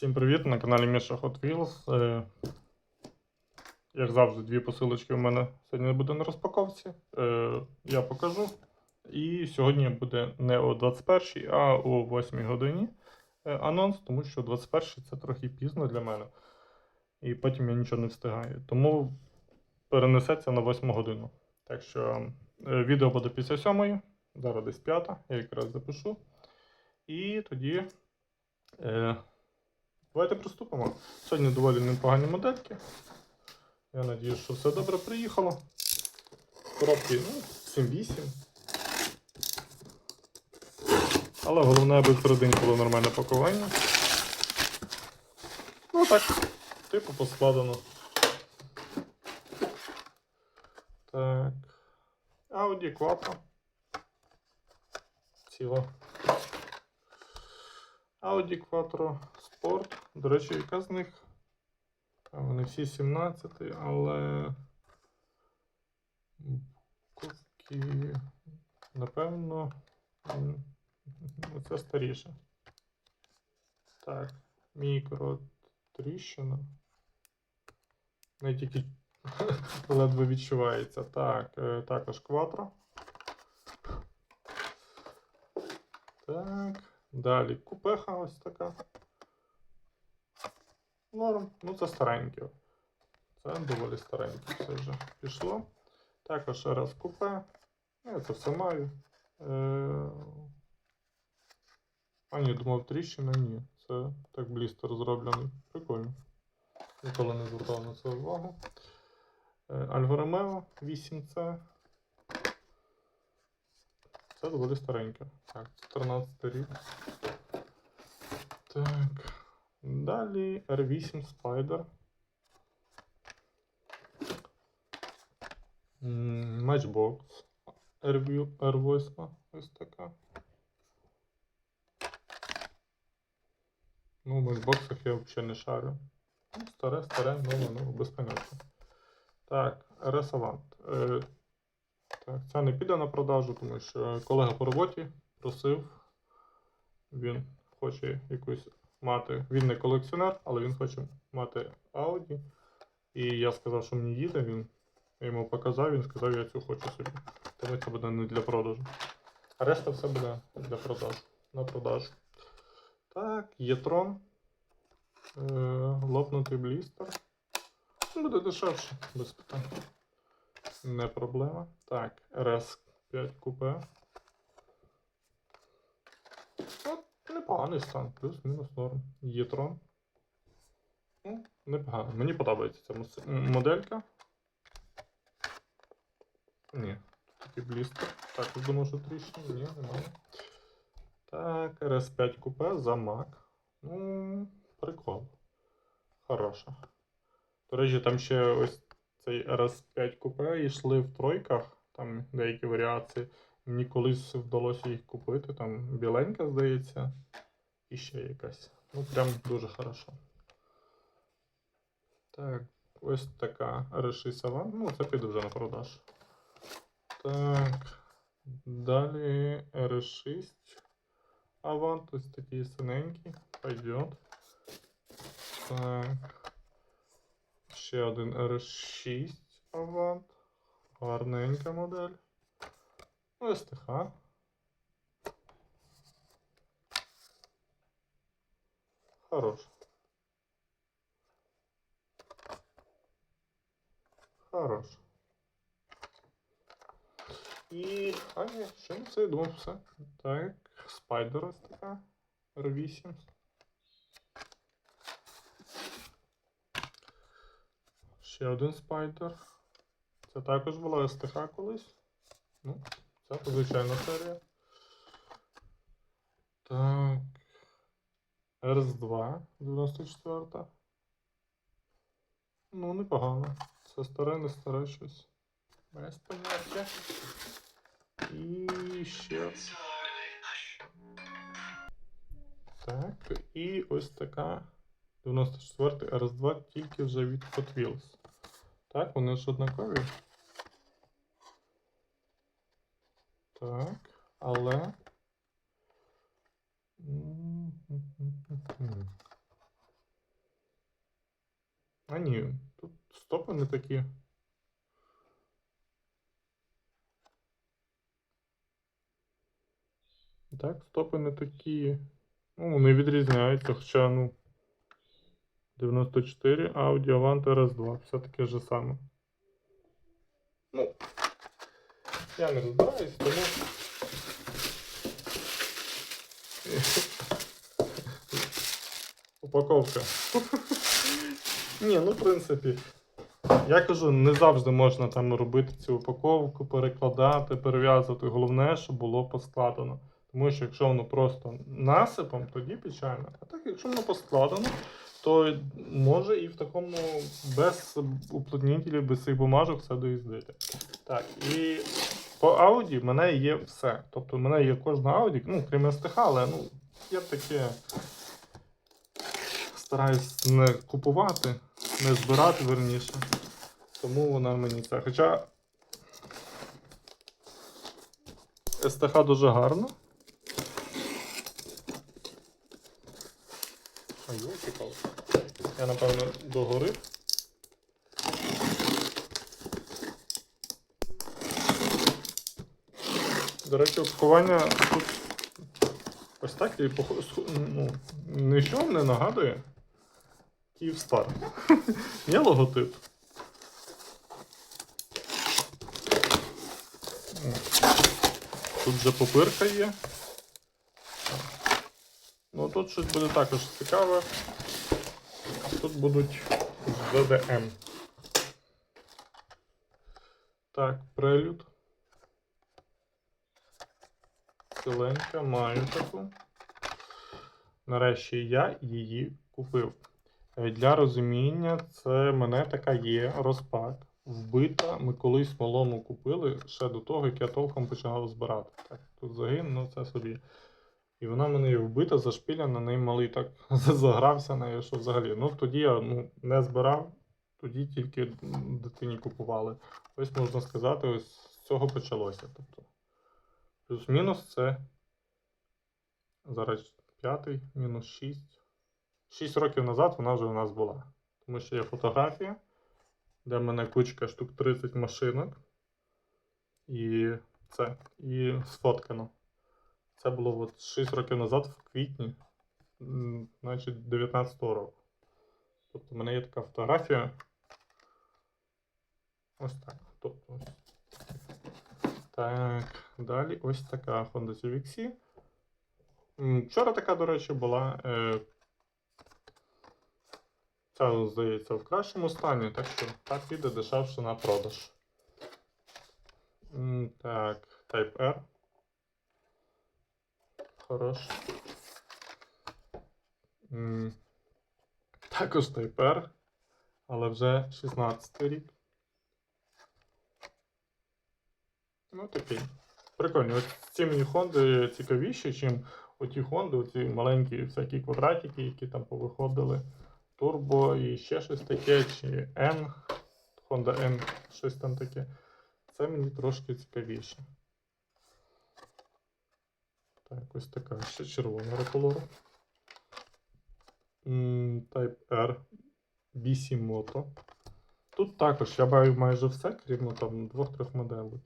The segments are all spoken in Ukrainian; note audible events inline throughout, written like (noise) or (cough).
Всім привіт! На каналі Міша Hot Wheels. Е, Як завжди, дві посилочки у мене сьогодні буде на розпаковці. Е, Я покажу. І сьогодні буде не о 21 а о 8 годині е, анонс, тому що 21 це трохи пізно для мене. І потім я нічого не встигаю. Тому перенесеться на 8 годину. Так що відео буде після 7, зараз десь 5, я якраз запишу. І тоді. Давайте приступимо. Сьогодні доволі непогані модельки. Я надію, що все добре приїхало. Коробки ну, 7-8. Але головне, аби всередині було нормальне пакування. Ну так, типу поскладено. Так. Audi Quattro. Ціла. Audi Quattro Sport. До речі, яка з них? Вони всі 17, але. Буковки. Напевно. м, Це старіше. Так. Мікро тріщина. Не тільки (laughs) ледве відчувається. Так, е, також Quattro. Так. Далі купеха ось така. Норм. Ну, це стареньке. Це доволі стареньке все вже пішло. Також раз купе. Я це все маю. Е... А ні, думав тріщина, ні. Це так блістер зроблений. Прикольно. Ніколи не звертав на це увагу. Е, Альфа Ромео 8C. Це доволі стареньке. Так, 14 рік. Так. Далі R8 Spider. Matchbox. R8 R8. Ось така. Ну, в матчбоксах я взагалі не шарю. Ну, Старе, старе, нове, ну, без поняття. Так, Avant. Е, так, ця не піде на продажу, тому що колега по роботі просив, він хоче якусь мати. Він не колекціонер, але він хоче мати Audi. І я сказав, що мені їде. Він я йому показав, він сказав, я цю хочу собі. Тому це буде не для продажу. А решта все буде для продажу. На продажу. Так, Єтрон. Е, лопнутий блістер. Буде дешевше, без питань. Не проблема. Так, RS5 купе. От, непоганий стан, плюс-мінус норм. Єтрон. Ну, непогано. Мені подобається ця моделька. Ні, такий блістер. Так, я думав, що тріщин. Ні, немає. Так, RS5 купе за Mac. Ну, прикол. Хороша. До речі, там ще ось цей RS5 купе йшли в тройках, там деякі варіації. Мені колись вдалося їх купити, там біленька, здається, і ще якась. Ну, прям дуже хорошо. Так, ось така RS6 Avant. Ну, це піде вже на продаж. Так. Далі RS6 Avant, ось такий синенький. Пойдет. Так. Ще один RS6 Avant. Гарненька модель. Ну, СТХ. Хорош. Хорош. І. А, ні, ще не все, я все. Так, Spider ось така. R8. Ще один спайдер. Це також була СТХ колись. Ну, це звичайна серія. Так. RS2 94. Ну, непогано. Це старе, не старе щось. Без поняття. І ще. Так, і ось така 94 RS2 тільки вже від Hot Wheels. Так, вони ж однакові. Так, але. М-м-м-м-м. ні, тут стопи не такі. Так, стопи не такі. Ну, вони відрізняються, хоча, ну. 94, Audi Avant RS2. Все таке ж саме. Ну, я не розбираюсь, тому. Упаковка. Ні, ну в принципі. Я кажу, не завжди можна там робити цю упаковку, перекладати, перев'язувати. Головне, щоб було поскладено. Тому що якщо воно просто насипом, тоді печально. А так, якщо воно поскладено, то може і в такому без уплотнітелів, без цих бумажок все доїздити. Так, і по Audi в мене є все. Тобто в мене є кожна Audi, ну, крім СТХ, але ну, я таке стараюсь не купувати, не збирати верніше. Тому вона мені це. Хоча СТХ дуже гарно. Я напевно догорив. До речі, упакування тут ось так і ну, нічого не нагадує. Київстар. Є логотип. Тут же попирка є. Ну тут щось буде також цікаве. Тут будуть VDM. Так, прелюд. Ціленька, маю таку. Нарешті я її купив. Е, Для розуміння, це мене така є розпак. Вбита. Ми колись малому купили ще до того, як я толком починав збирати. Так, тут загин, ну це собі. І вона мене вбита, зашпіляна, на малий так (laughs) загрався нею, що взагалі. Ну тоді я ну, не збирав, тоді тільки дитині купували. Ось можна сказати, ось з цього почалося. Тобто, плюс-мінус це зараз п'ятий, мінус 6. 6 років назад вона вже у нас була. Тому що є фотографія, де в мене кучка штук 30 машинок. І це. І сфоткано. Це було от 6 років назад, в квітні, значить 19-го року. Тобто в мене є така фотографія. Ось так. Тобто. Так, далі ось така Honda CVXC. Вчора така, до речі, була. Е, Ця, здається, в кращому стані, так що так піде дешевше на продаж. Так, Type R. Хорош. Також Type R, але вже 16 рік. Ну, такий. Прикольно. Ось ці мені Хонди цікавіші, чим оті Хонди, оці маленькі всякі квадратики, які там повиходили. Турбо і ще щось таке, чи N, Honda N, щось там таке. Це мені трошки цікавіше. Так, ось така ще червоного кольору. Type R BC Moto. Тут також я маю майже все, крім ну, там двох-трьох моделей.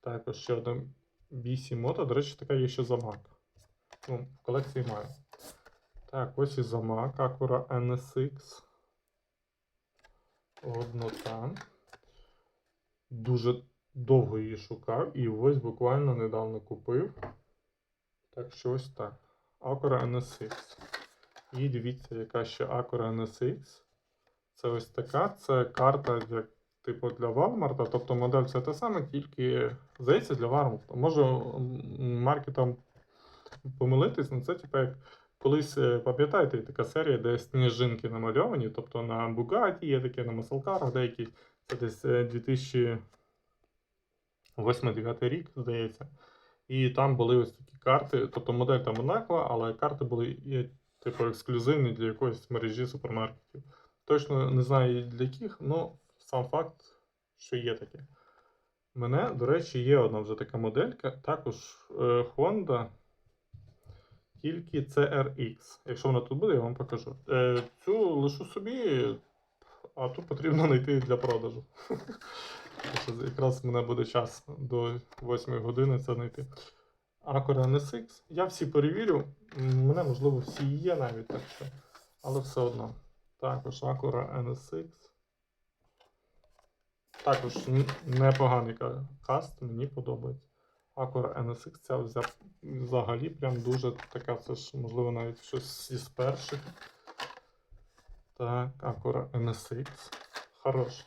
Також ще один BC Moto. До речі, така є ще замак. Ну, в колекції маю. Так, ось і замак Acura NSX. Однота. Дуже довго її шукав і ось буквально недавно купив. Так що ось так. Acura NSX. І дивіться, яка ще Acura NSX. Це ось така. Це карта як, типу для Walmart. Тобто модель це те саме, тільки здається для Walmart. Може м, марки помилитись, але це типу як колись, е, пам'ятаєте, така серія, де сніжинки намальовані. Тобто на Bugatti є таке, на Маселкарах деякі. Це десь е, 2008-2009 рік, здається. І там були ось такі карти. Тобто модель там однакова, але карти були типу ексклюзивні для якоїсь мережі супермаркетів. Точно не знаю для яких, але сам факт, що є таке. Мене, до речі, є одна вже така моделька, також е, Honda, тільки CRX. Якщо вона тут буде, я вам покажу. Е, цю лишу собі, а тут потрібно знайти для продажу. Якраз в мене буде час до 8 години це знайти. Acura NSX. Я всі перевірю. Мене, можливо, всі є навіть так що. Але все одно. Також Acura NSX. Також непоганий каст, мені подобається. Acura NSX ця взагалі прям дуже така, це ж, можливо, навіть щось із перших. Так, Acura NSX. Хорош.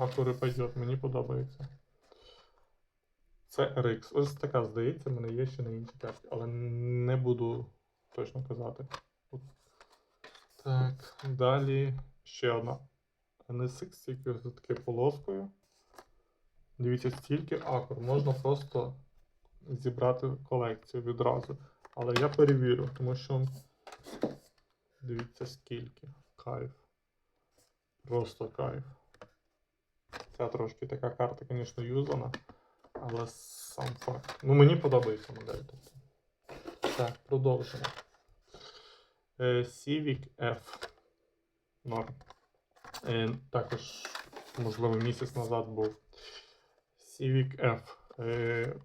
Acura пойдет, мені подобається. Це RX. Ось така, здається, мене є ще на іншій карті, але не буду точно казати. Так, далі ще одна. NSX, тільки з таке полоскою. Дивіться, стільки акур. Можна просто зібрати колекцію відразу. Але я перевірю, тому що дивіться скільки. Кайф. Просто кайф. Ця трошки така карта, звісно, юзана. Але сам факт. Ну, мені подобається модель. Тобто. Так, продовжимо. Е, Civic F. Норм. Е, також, можливо, місяць назад був. Civic F. Е,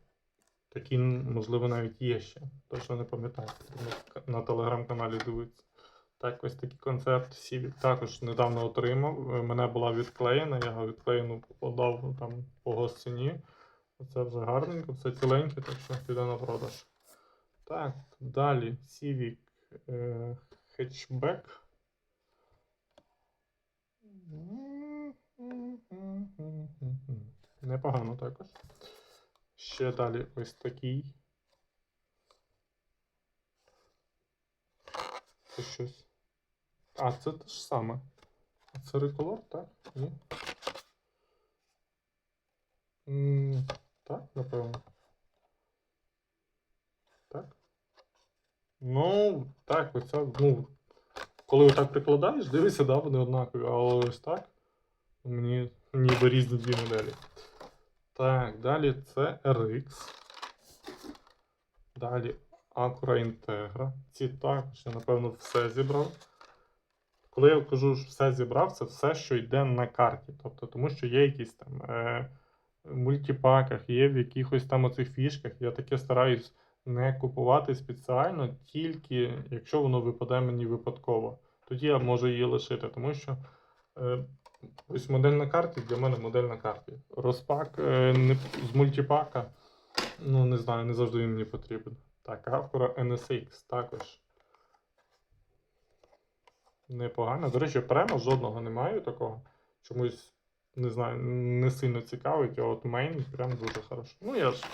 такі, можливо, навіть є ще. Точно не пам'ятаю. На телеграм-каналі дивитися. Так, ось такий концерт Civic також недавно отримав. Е, Мене була відклеєна, я його відклеєну подав там по госціні. Це вже гарненько, все ціленьке, так що піде на продаж. Так, далі Civic е, Hatchback. Непогано також. Ще далі ось такий. Це щось. А, це те ж саме. Це реколор, так? Ні. Так, напевно. Так. Ну, так, оця, ну, коли отак прикладаєш, дивишся, да, вони однакові, але ось так. Мені ніби різні дві моделі. Так, далі це RX. Далі Acura Integra. Ці також я, напевно, все зібрав. Коли я кажу, що все зібрав, це все, що йде на карті. Тобто, тому що є якісь там е, в мультипаках, є в якихось там оцих фішках. Я таке стараюсь не купувати спеціально, тільки якщо воно випаде мені випадково. Тоді я можу її лишити, тому що е, ось модель на карті для мене модель на карті. Розпак е, не, з мультипака, ну не знаю, не завжди він мені потрібен. Так, Acura NSX також. Непогано. До речі, прямо жодного не маю такого. Чомусь, не знаю, не сильно цікавить, а от мейн прям дуже хорошо. Ну, я ж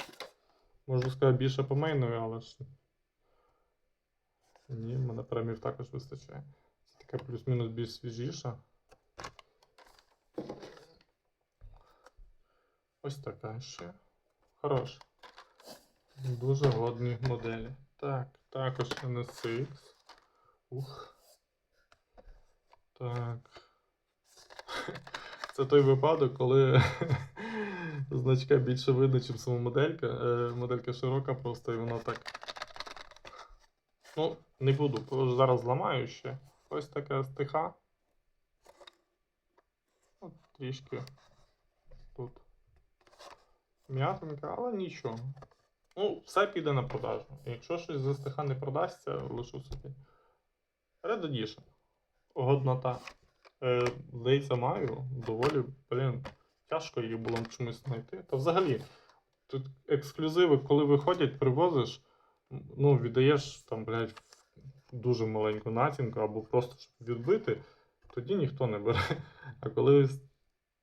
можу сказати більше по мейнові, але ж. Ні, мене премів також вистачає. Це така плюс-мінус більш свіжіша. Ось така ще. Хорош. Дуже годні моделі. Так, також NSX. Ух. Так. Це той випадок, коли (laughs) значка більше видно, ніж сама моделька. Е, Моделька широка просто і вона так. Ну, не буду, зараз зламаю ще. Ось така стиха. От трішки. М'ятинка, але нічого. Ну, все піде на продажу. Якщо щось за стиха не продасться, лишу собі. Red Edition. Годнота. Е, здається, маю. Доволі, блін, тяжко її було чомусь знайти. Та взагалі, тут ексклюзиви, коли виходять, привозиш, ну, віддаєш там, блядь, дуже маленьку націнку або просто щоб відбити, тоді ніхто не бере. А коли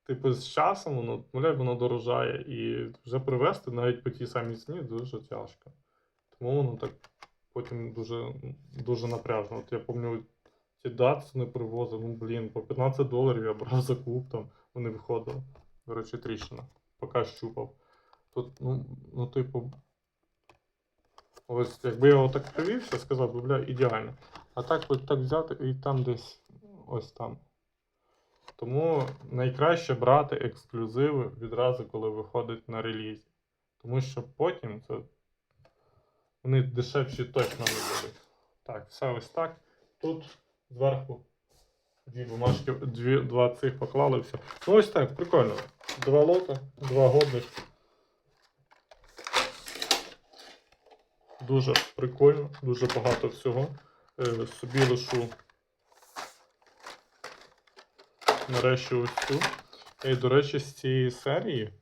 типу з часом воно, блядь, воно дорожає і вже привезти навіть по тій самій ціні дуже тяжко. Тому воно так потім дуже, дуже напряжно. От я пам'ятаю, ці датси не привозив, ну блін, по 15 доларів я брав закуп, там вони виходили. До речі, тріщина. Поки щупав. Тут, ну, ну, типу. Ось, якби я отак привівся, сказав би, бля, ідеально. А так от так взяти і там десь ось там. Тому найкраще брати ексклюзиви відразу, коли виходить на релізі. Тому що потім це вони дешевші точно не будуть. Так, все ось так. Тут зверху Дві бумажки, дві, два цих поклали, все. Ну ось так, прикольно. Два лота, два годних. Дуже прикольно, дуже багато всього. Е, собі лишу нарешті ось цю. І, до речі, з цієї серії.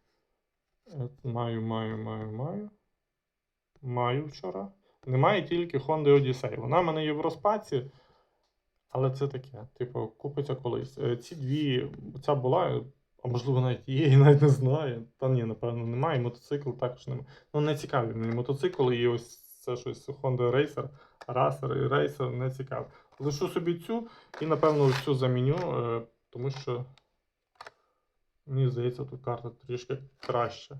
Маю, маю, маю, маю. Маю вчора. Немає тільки Honda Odyssey. Вона в мене є в розпаці, але це таке. Типу, купиться колись. Е, Ці дві, ця була, а можливо навіть є, (laughs) і навіть не знаю. Та ні, напевно, немає. Мотоцикл також немає. Ну, не цікаві мені мотоцикли, і ось це щось Honda Racer, Racer і Racer не цікаво. Лишу собі цю і, напевно, цю заміню, е, тому що мені здається, тут карта трішки краща.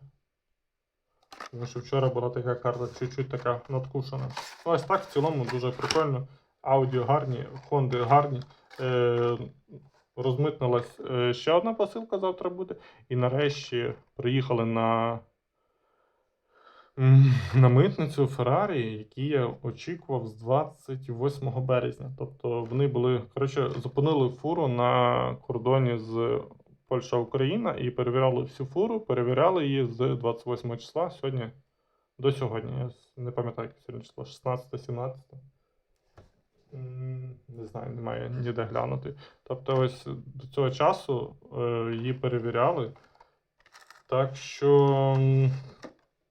Тому що вчора була така карта чуть-чуть така надкушена. Ну, ось так в цілому дуже прикольно. Аудіо гарні, Хонди гарні. Е, розмитнилась е, ще одна посилка завтра буде. І нарешті приїхали на, на митницю Феррарі, які я очікував з 28 березня. Тобто вони були, коротше, зупинили фуру на кордоні з Польща Україна і перевіряли всю фуру, перевіряли її з 28 числа сьогодні до сьогодні. Я не пам'ятаю, яке сьогодні число, 16 17 Не знаю, немає ніде глянути. Тобто, ось до цього часу е, її перевіряли. Так що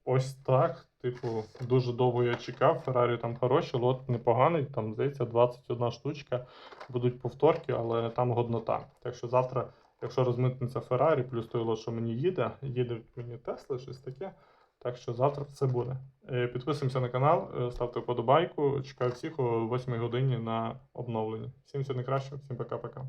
ось так. Типу, дуже довго я чекав. Феррарі там хороші, лот непоганий, там, здається, 21 штучка. Будуть повторки, але там годнота. Так що завтра, якщо розмитнеться Феррарі, плюс той лот, що мені їде, їде мені Тесла, щось таке. Так що завтра все буде. Е, Підписуємося на канал, е, ставте вподобайку. Чекаю всіх о 8 годині на обновленні. Всім всього найкращого, всім пока-пока.